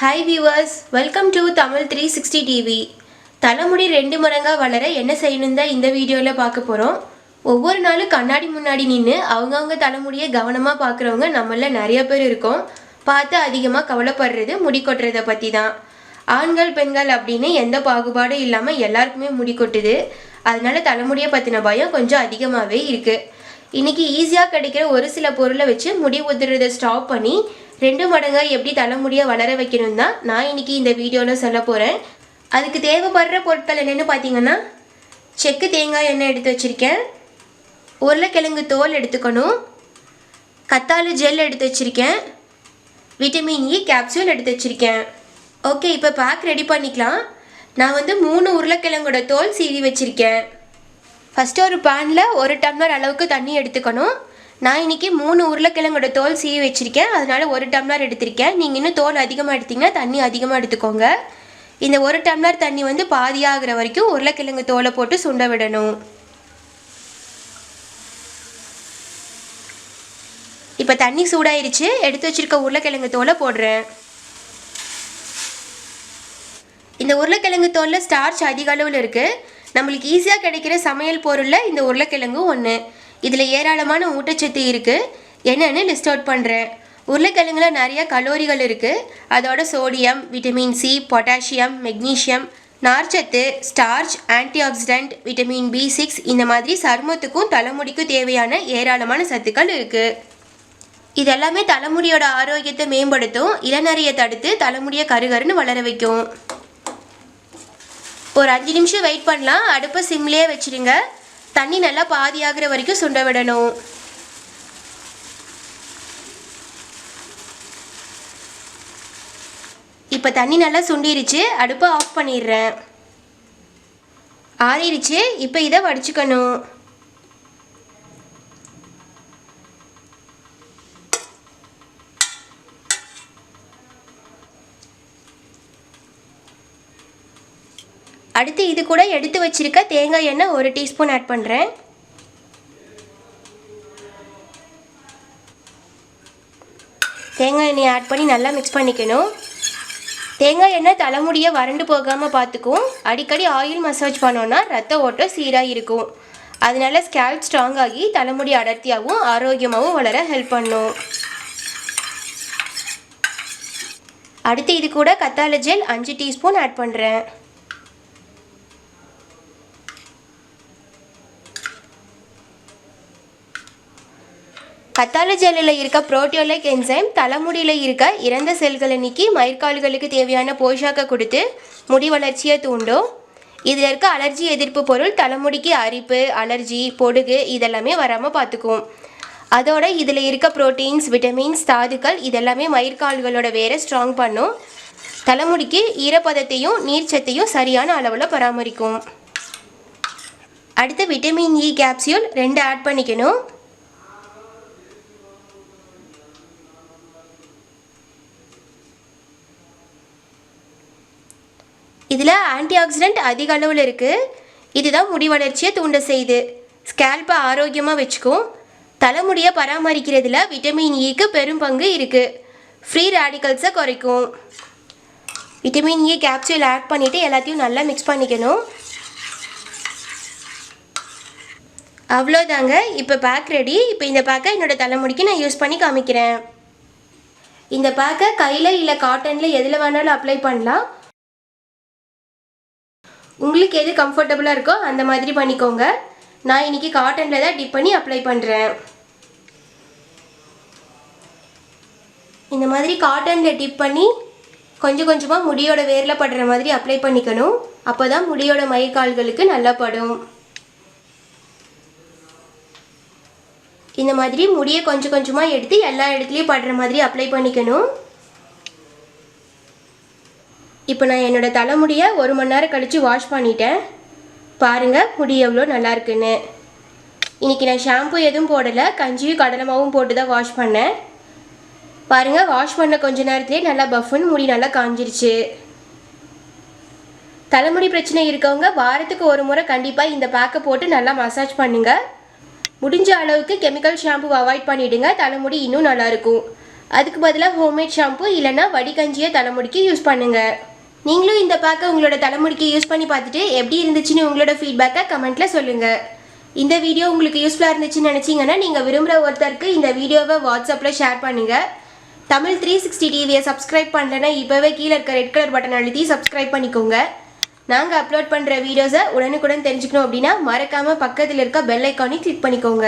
Hi viewers welcome to Tamil three sixty TV தலைமுடி ரெண்டு மடங்காக வளர என்ன செய்யணும் தான் இந்த வீடியோவில் பார்க்க போகிறோம் ஒவ்வொரு நாளும் கண்ணாடி முன்னாடி நின்று அவங்கவுங்க தலைமுடியை கவனமாக பார்க்குறவங்க நம்மள நிறைய பேர் இருக்கோம். பார்த்து அதிகமாக கவலைப்படுறது முடி கொட்டுறதை பற்றி தான். ஆண்கள் பெண்கள் அப்படின்னு எந்த பாகுபாடும் இல்லாமல் எல்லாருக்குமே முடி கொட்டுது. அதனால தலைமுடியை பற்றின பயம் கொஞ்சம் அதிகமாகவே இருக்குது இன்னைக்கு ஈஸியாக கிடைக்கிற ஒரு சில பொருளை வச்சு முடி உதிர்றதை ஸ்டாப் பண்ணி ரெண்டு மடங்காக எப்படி தலைமுடியை வளர வைக்கணும் தான் நான் இன்னைக்கு இந்த வீடியோவில் சொல்ல போகிறேன் அதுக்கு தேவைப்படுற பொருட்கள் என்னென்னு பார்த்தீங்கன்னா செக்கு தேங்காய் எண்ணெய் எடுத்து வச்சுருக்கேன். உருளைக்கிழங்கு தோல் எடுத்துக்கணும். கத்தாழு ஜெல் எடுத்து வச்சுருக்கேன். விட்டமின் இ e கேப்சூல் எடுத்து வச்சுருக்கேன். ஓகே இப்போ பேக் ரெடி பண்ணிக்கலாம். நான் வந்து மூணு உருளைக்கிழங்கோட தோல் சீவி வச்சுருக்கேன். ஃபஸ்ட்டு ஒரு பேனில் ஒரு டம்ளர் அளவுக்கு தண்ணி எடுத்துக்கணும். நான் இன்னைக்கு மூணு உருளைக்கிழங்கோட தோல் சீவி வச்சுருக்கேன். அதனால ஒரு டம்ளர் எடுத்திருக்கேன். நீங்கள் இன்னும் தோல் அதிகமாக எடுத்தீங்கன்னா தண்ணி அதிகமாக எடுத்துக்கோங்க. இந்த ஒரு டம்ளர் தண்ணி வந்து பாதியாகிற வரைக்கும் உருளைக்கிழங்கு தோலை போட்டு சுண்ட விடணும். இப்போ தண்ணி சூடாயிருச்சு. எடுத்து வச்சுருக்க உருளைக்கிழங்கு தோலை போடுறேன். இந்த உருளைக்கிழங்கு தோலில் ஸ்டார்ச் அதிக அளவில் இருக்குது நம்மளுக்கு ஈஸியாக கிடைக்கிற சமையல் பொருளில் இந்த உருளைக்கிழங்கும் ஒன்று இதில் ஏராளமான ஊட்டச்சத்து இருக்குது என்னென்னு லிஸ்ட் அவுட் பண்ணுறேன் உருளைக்கிழங்குல நிறைய கலோரிகள் இருக்குது அதோட sodium vitamin C potassium magnesium நார்ச்சத்து starch antioxidant vitamin B six இந்த மாதிரி சருமத்துக்கும் தலைமுடிக்கும் தேவையான ஏராளமான சத்துக்கள் இருக்குது இதெல்லாமே தலைமுடியோட ஆரோக்கியத்தை மேம்படுத்தும். இளநறையை தடுத்து தலைமுடியை கருகருன்னு வளர வைக்கும். ஒரு அஞ்சு நிமிஷம் வெயிட் பண்ணலாம். அடுப்பை சிம்லேயே வச்சுருங்க. தண்ணி நல்லா பாதியாகிற வரைக்கும் சுண்ட விடணும். இப்போ தண்ணி நல்லா சுண்டிருச்சு. அடுப்பை ஆஃப் பண்ணிடுறேன். ஆறிடுச்சு. இப்போ இதை வடிச்சுக்கணும். அடுத்து இது கூட எடுத்து வச்சிருக்க தேங்காய் எண்ணெய் ஒரு டீஸ்பூன் ஆட் பண்ணுறேன் தேங்காய் எண்ணெய் ஆட் பண்ணி நல்லா மிக்ஸ் பண்ணிக்கணும். தேங்காய் எண்ணெய் தலைமுடியை வறண்டு போகாமல் பார்த்துக்கும் அடிக்கடி ஆயில் மசாஜ் பண்ணோன்னா ரத்த ஓட்டம் சீராக இருக்கும் அதனால ஸ்கேல்ப் ஸ்ட்ராங் ஆகி தலைமுடி அடர்த்தியாகவும் ஆரோக்கியமாகவும் வளர ஹெல்ப் பண்ணும். அடுத்து இது கூட கத்தாழை ஜெல் அஞ்சு டீஸ்பூன் ஆட் பண்ணுறேன் கத்தாலஜலில் ஜெல்லில் இருக்க புரோட்டியோலைக் என்சைம் தலைமுடியில் இருக்க இறந்த செல்களை நீக்கி மயிர்கால்களுக்கு தேவையான போஷாக்கை கொடுத்து முடி வளர்ச்சியை தூண்டும். இதில் இருக்க அலர்ஜி எதிர்ப்பு பொருள் தலைமுடிக்கு அரிப்பு அலர்ஜி பொடுகு இதெல்லாமே வராமல் பார்த்துக்கும் அதோட இதில் இருக்க புரோட்டீன்ஸ் விட்டமின்ஸ் தாதுக்கள் இதெல்லாமே மயிர்கால்களோட வேரை ஸ்ட்ராங் பண்ணும். தலைமுடிக்கு ஈரப்பதத்தையும் நீர்ச்சத்தையும் சரியான அளவில் பராமரிக்கும். அடுத்து விட்டமின் இ கேப்சியூல் ரெண்டு ஆட் பண்ணிக்கணும். இதில் ஆன்டிஆக்சிடென்ட் அதிக அளவில் இருக்குது இதுதான் முடி வளர்ச்சியை தூண்ட செய்யுது ஸ்கேல்பை ஆரோக்கியமாக வச்சுக்கும் தலைமுடியை பராமரிக்கிறதுல விட்டமின் இக்கு e பெரும் பங்கு இருக்குது ஃப்ரீ ரேடிக்கல்ஸை குறைக்கும். விட்டமின் இ கேப்சூல் ஆட் பண்ணிவிட்டு எல்லாத்தையும் நல்லா மிக்ஸ் பண்ணிக்கணும். அவ்வளோதாங்க இப்போ பேக் ரெடி இப்போ இந்த பேக்கை என்னோடய தலைமுடிக்கு நான் யூஸ் பண்ணி காமிக்கிறேன். இந்த பேக்கை கையில் இல்லை காட்டனில் எதில் வேணாலும் அப்ளை பண்ணலாம். உங்களுக்கு எது கம்ஃபர்டபுளாக இருக்கோ அந்த மாதிரி பண்ணிக்கோங்க. நான் இன்னைக்கு காட்டனில் தான் டிப் பண்ணி அப்ளை பண்ணுறேன் இந்த மாதிரி காட்டனில் டிப் பண்ணி கொஞ்சம் கொஞ்சமாக முடியோட வேரில் படுற மாதிரி அப்ளை பண்ணிக்கணும். அப்போ தான் முடியோட மயிர்கால்களுக்கு நல்லா படும். இந்த மாதிரி முடியை கொஞ்சம் கொஞ்சமாக எடுத்து எல்லா இடத்துலையும் படுற மாதிரி அப்ளை பண்ணிக்கணும். இப்போ நான் என்னோடய தலைமுடியை ஒரு மணி நேரம் கழித்து வாஷ் பண்ணிட்டேன். பாருங்கள் முடி எவ்வளோ நல்லா இருக்குன்னு. இன்றைக்கி நான் ஷாம்பு எதுவும் போடலை. கஞ்சியும் கடலமாவும் போட்டு தான் வாஷ் பண்ணேன். பாருங்கள் வாஷ் பண்ண கொஞ்ச நேரத்துலேயே நல்லா பஃப்னு முடி நல்லா காஞ்சிருச்சு. தலைமுடி பிரச்சனை இருக்கவங்க வாரத்துக்கு ஒரு முறை கண்டிப்பாக இந்த பேக்கை போட்டு நல்லா மசாஜ் பண்ணுங்கள் முடிஞ்ச அளவுக்கு கெமிக்கல் ஷாம்பு அவாய்ட் பண்ணிவிடுங்க தலைமுடி இன்னும் நல்லாயிருக்கும் அதுக்கு பதிலாக ஹோம்மேட் ஷாம்பு இல்லைன்னா வடிகஞ்சியை தலைமுடிக்கு யூஸ் பண்ணுங்கள் நீங்களும் இந்த பேக்கை உங்களோட தலைமுடிக்கு யூஸ் பண்ணி பார்த்துட்டு எப்படி இருந்துச்சுன்னு உங்களோட ஃபீட்பேக்கை கமெண்ட்டில் சொல்லுங்கள் இந்த வீடியோ உங்களுக்கு யூஸ்ஃபுல்லாக இருந்துச்சுன்னு நினச்சிங்கன்னா நீங்கள் விரும்புகிற ஒருத்தருக்கு இந்த வீடியோவை வாட்ஸ்அப்பில் ஷேர் பண்ணுங்கள் தமிழ் த்ரீ சிக்ஸ்டி டிவியை சப்ஸ்கிரைப் பண்ணலன்னா இப்போவே கீழே இருக்க ரெட் கலர் பட்டன் அழுத்தி சப்ஸ்கிரைப் பண்ணிக்கோங்க. நாங்கள் அப்லோட் பண்ணுற வீடியோஸை உடனுக்குடன் தெரிஞ்சுக்கணும் அப்படின்னா மறக்காமல் பக்கத்தில் இருக்க பெல் ஐக்கானை கிளிக் பண்ணிக்கோங்க.